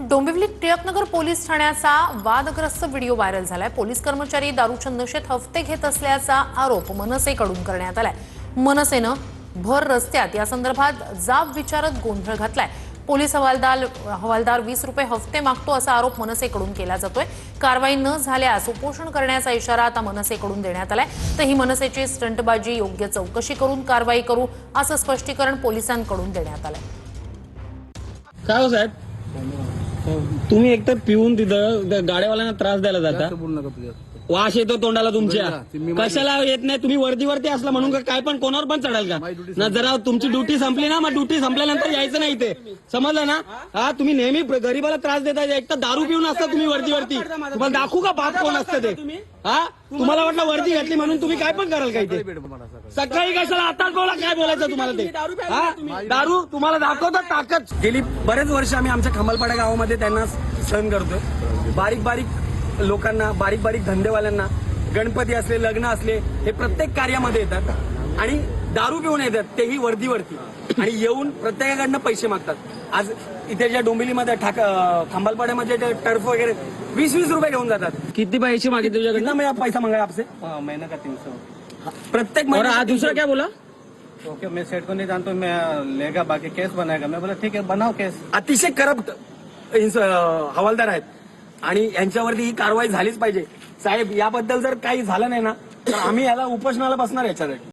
Dombivli Tilaknagar police ठाण्याचा वादग्रस्त video viral झालाय. पोलीस कर्मचारी दारूच्या नशेत हफ्ते घेत असल्याचा आरोप मनसेकडून करण्यात आलाय. मनसेनं भर रस्त्यात या संदर्भात जाब विचारत गोंधळ घातलाय. पोलीस हवालदार हवालदार वीस रुपये हफ्ते मागतो असा आरोप मनसेकडून केला जातोय. कारवाई न झाल्यास उपोषण करण्याचा इशारा आता मनसेकडून देण्यात आलाय. तर ही मनसेची स्टंटबाजी योग्य चौकशी करून कारवाई करू असं स्पष्टीकरण पोलिसांकडून देण्यात आलंय. काय हो साहेब? तुम्ही एकतर पिऊन तिथं गाड्यावाल्यांना त्रास द्यायला जाता? जास्त बोलू नका वास येतो तोंडाला तुमच्या. ते कशाला येत नाही? तुम्ही वर्दीवरती असलं म्हणून का काय पण कोणावर पण चढाल का? ना जरा तुमची ड्युटी संपली ना मग ड्युटी संपल्यानंतर यायचं नाही इथे. समजलं ना? हा? तुम्ही नेहमी गरीबाला त्रास देता एक तर दारू पिऊन असता तुम्ही वर्दीवरती तुम्हाला दाखवू का बाप कोण असतं ते? हा? तुम्हाला वाटलं वर्दी घातली म्हणून तुम्ही काय पण कराल का इथे भेट मला सकाळी. सकाळी कशाला आताच बोला काय बोलायचं तुम्हाला ते? हा? दारू तुम्हाला दाखवतात ताकद. गेली बरेच वर्ष आम्ही आमच्या खमलपाडा गावामध्ये त्यांना सहन करतोय. बारीक बारीक लोकांना बारीक बारीक धंदेवाल्यांना गणपती असले लग्न असले हे प्रत्येक कार्यामध्ये येतात आणि दारू पिऊन येतात तेही वर्दीवरती. आणि येऊन प्रत्येकाकडनं पैसे मागतात. आज इथे ज्या डोंबिवलीमध्ये ठाक खंबालपाड्यामध्ये जे टर्फ वगैरे वीस वीस रुपये घेऊन जातात. किती पैसे मागितले तुझ्याकडनं? कितना मैं पैसा मांगा आपसे? महीने का तीन सौ प्रत्येक आज दूसरा क्या बोला? ओके मैं सेठ को नहीं जानता हूँ, मैं लेगा बाकी केस बनाएगा. मैं बोला ठीक है बनाओ केस अतिशय करप्ट हवालदार आहेत. आणि यांच्यावरती ही कारवाई झालीच पाहिजे. साहेब याबद्दल जर काही झालं नाही ना तर आम्ही याला उपोषणाला बसणार याच्यासाठी.